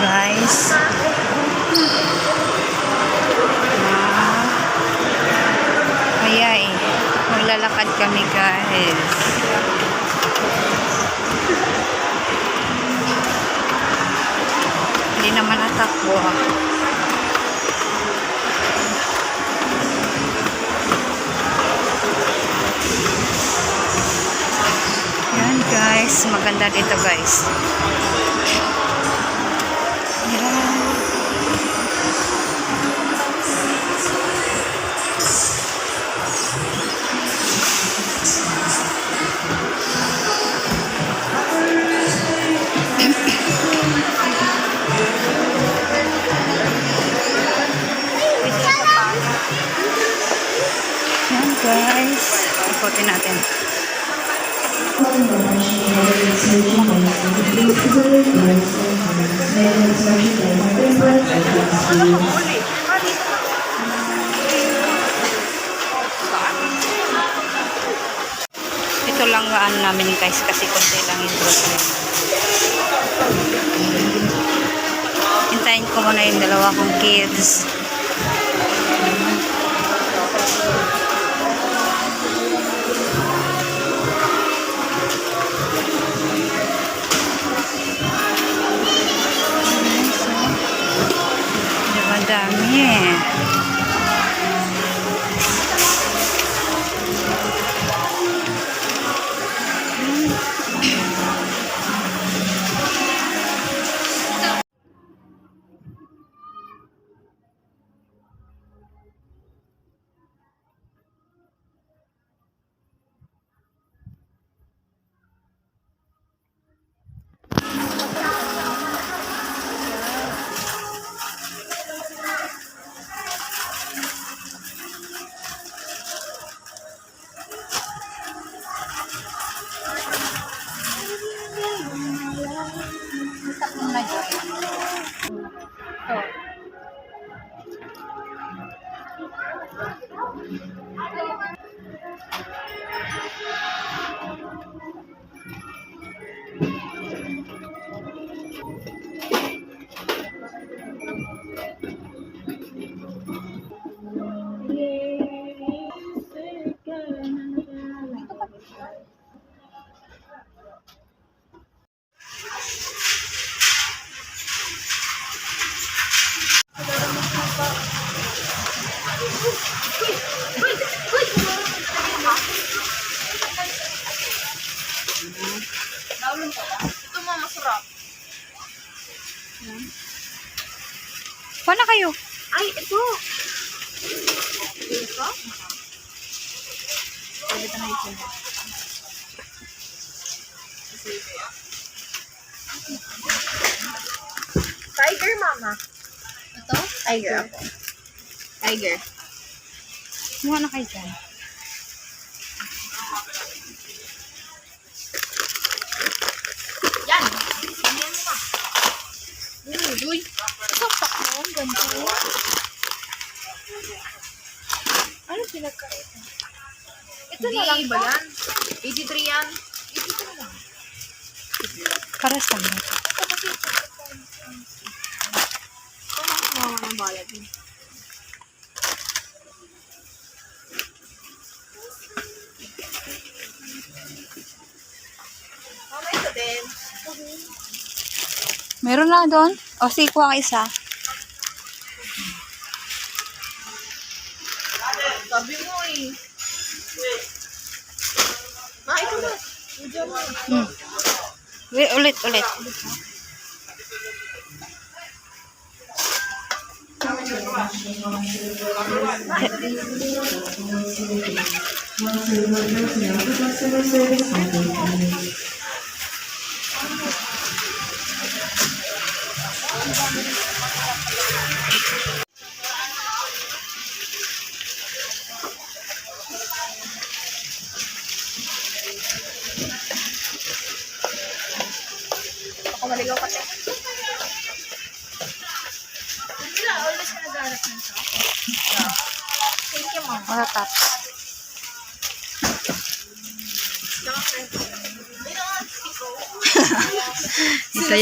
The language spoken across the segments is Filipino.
guys. Ah, kaya eh. Maglalakad kami guys. Hindi naman natakbo ah. Yan guys, maganda dito guys. Ikutin natin. Ito lang gaan namin guys kasi konti lang yung grocery. Hintayin ko muna yung dalawa kong kids. Ito mama. Ito? Tiger ako. Tiger. Kumuha na kayo dyan. Yan. Yan mo na. Uy. Ito, pak mo. Ganito. Ano pinagkait? Ito na lang ba yan? 83 yan. 83 na lang. Para sa mga. Bayad mo. Mama, ito din. Meron lang doon? O, sige, kuha ka isa. Sabi mo eh. Ma, ito na. Medyo mo. Hmm. Wait, ulit, ulit. Ako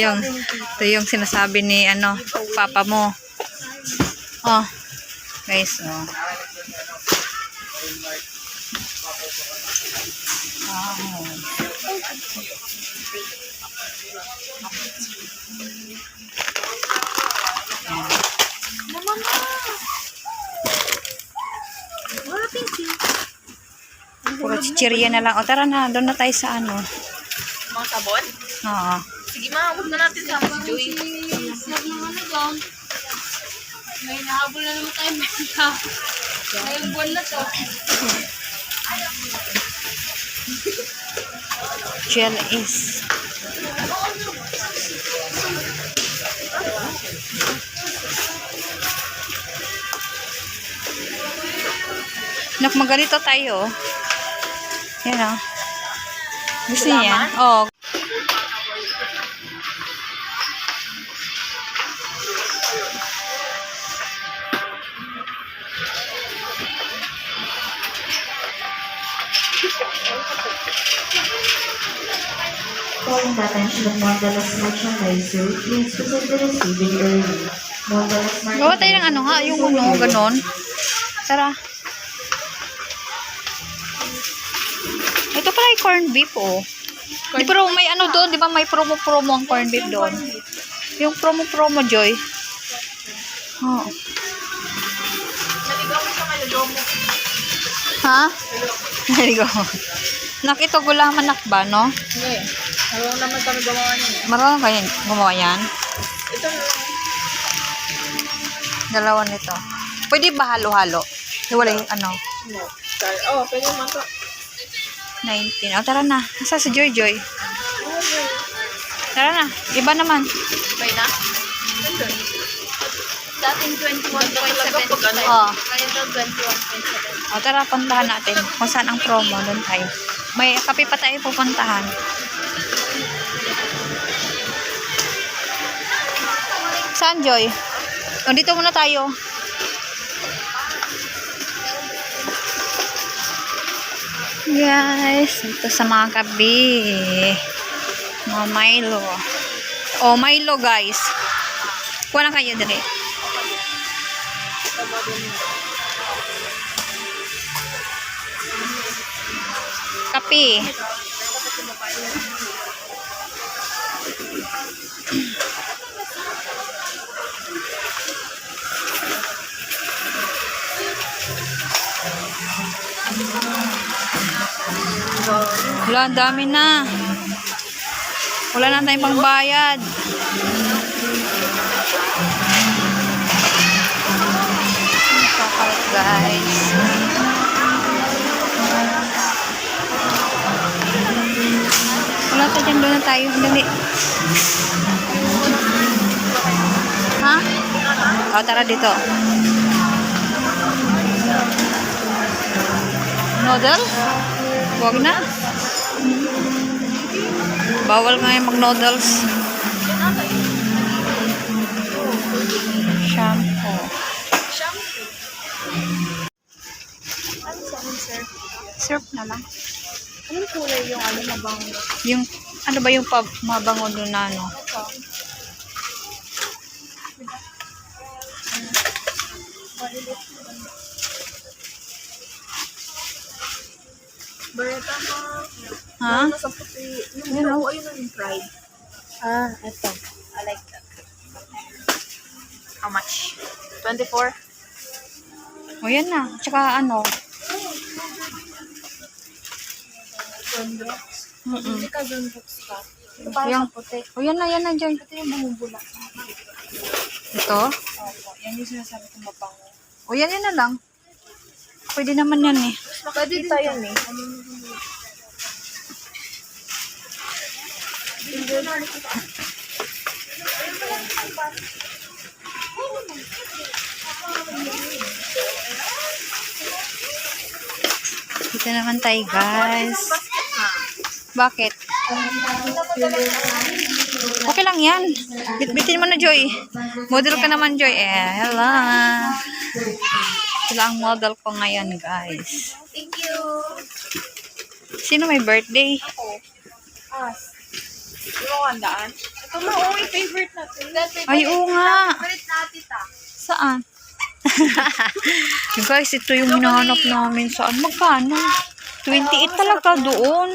yung, ito yung sinasabi ni, ano, papa mo. Oh, guys, oh. Wow. Puro chichirya na lang. O tara na, doon na tayo sa ano. Mga sabon? Oo. Sige, ma, huwag na natin sama si Joey. Huwag na ano dyan. May nahabol na naman tayo benta. Ngayong buwan na to. Gel is. Nak, magalito tayo. Yan ah. Gusto niya? Oo. Calling the attention of Mondalas merchandiser, please present the receiving early. Mondalas Gawa tayo ng ano nga, yung ano, ganon. Tara. Ito pala yung corned beef, oh. Di, pero may ano doon, di ba may promo-promo ang corned beef doon? Yung promo-promo, Joy. Oh. Naligaw ko sa mo. Ha? Naligo. Nak, ito gulaman nak ba, no? Hindi. Marunong naman kami gumawa niyan eh. Marunong kayo gumawa yan? Ito na lang. Dalawa nito. Pwede ba halo-halo? Wala yung ano, No. Oh, pwede naman to. 19. O, tara na. Nasa si Joy Joy? Tara na. Iba naman. Pwede na? Dating 21.7. ano Oh. Ngayon daw 21.7. O, tara, puntahan natin. Kung saan ang promo, doon tayo. May kape pa tayo pupuntahan. Saan, Joy? O, muna tayo. Guys, ito sa mga kabi. Mga Milo. O, Milo, guys. Kuha na kayo dali. Kape. Wala, dami na. Wala na tayong pangbayad. Kakalat, guys. Wala tayo dyan, doon na tayo. Dali. Ha? O, tara dito. Noodles? Huwag na. Bawal nga yung mag-noodles. Shampoo. Shampoo. Ano sa amin, sir? Syrup na lang. Anong kulay yung ano mabang? Yung, ano ba yung pa, mabango doon na ano? Ito. Beretta mo. Ha? Ano sa puti? Yung brown, ayun na yung fried. Ah, ito. I like that. How much? 24? O, yan na. Tsaka ano? Gunbox. Mm-mm. Hindi ka gunbox ka. Ito para Yung- sa puti. O, yan na, yan na, Joy. Ito yung bumubula. Ito. Opo. Yan yung sinasabi kong mabango. O, yan, yan na lang. Pwede naman yan eh. Pwede din tayo eh. Dito naman tayo, guys. Bakit? Okay lang yan. Bitbitin mo na, Joy. Model ka naman, Joy. Eh, hello. Sila ang model ko ngayon, guys. Thank you. Sino may birthday? Ako. As. Yung kandaan. Ito na, oh, yung favorite natin. Ay, oo nga. Favorite natin ta. Saan? guys, ito yung hinahanap namin saan. Magkano? 28 talaga doon.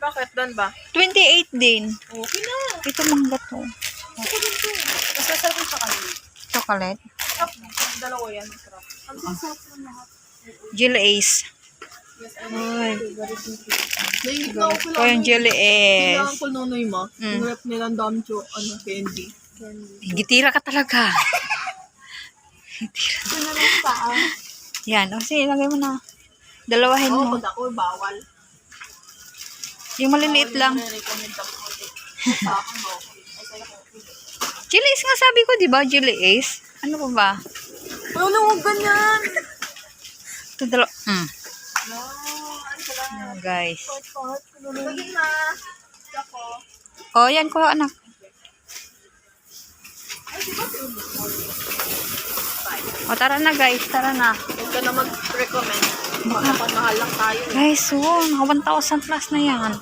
Bakit? Doon ba? 28 din. Okay na. Ito mangga to. Ako din to. Mas masarap yung. Chocolate. Sarap. Dalawa yan. Ang sasarap ng lahat. Jelly Ace. Ay. Na Ito yung Jelly Ace. Kailangan ko nonoy mo. Mm. Yung rep nila ang dami jo, ano, candy. Gitira ka talaga. Ito na lang sa ah. Yan. O sige, ilagay mo na. Dalawahin Oo, mo. pag ako, bawal. Yung maliliit lang. Jelly Ace nga sabi ko, di ba? Jelly Ace. Ano pa ba? Ano na, huwag ganyan. Ito dalawa. Mm. No, ano sila? Yan, guys. Maging na. Ako. O, yan ko anak. O, tara na guys. Tara na. Huwag ka na mag-recommend. Baka pamahal lang tayo. Guys, oh, naka 1,000 plus na yan.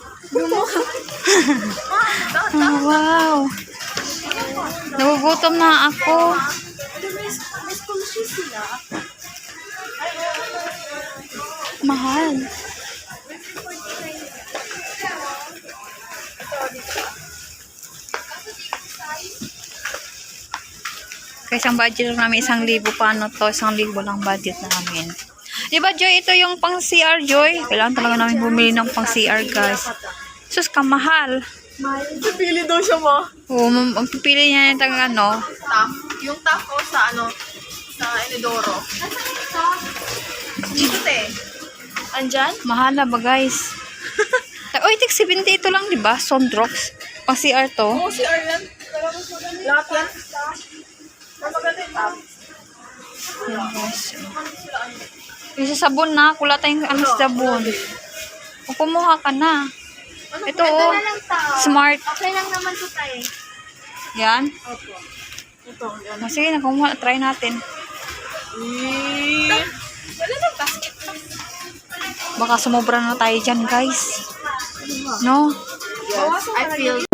oh, wow. Nagugutom na ako. May school shoes sila. Mahal. Kasi ang budget lang namin isang libo paano to, isang libo lang budget namin. Di ba Joy, ito yung pang CR Joy? Kailangan talaga namin bumili ng pang CR guys. Sus, kamahal. Pili daw siya mo. Oo, ang pipili niya yung taga ano. Yung taff ko sa ano, sa Enidoro. Dito, te. Andyan? Mahal na ba guys? Uy, tig 70 ito lang, di ba? Sondrox. Pang CR to. Oo, si Arlen. Lahat yan. Mas maganda yung. Yan, guys. Yung sa sabon na, kula tayong ano sa sabon. O, kumuha ka na. Ito, Ito oh, smart. Okay lang naman to tayo. Yan. Opo. Ito, yan. O, sige na, kumuha. Try natin. Eh. Wala na basket. Baka sumobra na tayo dyan, guys. No? Yes, I feel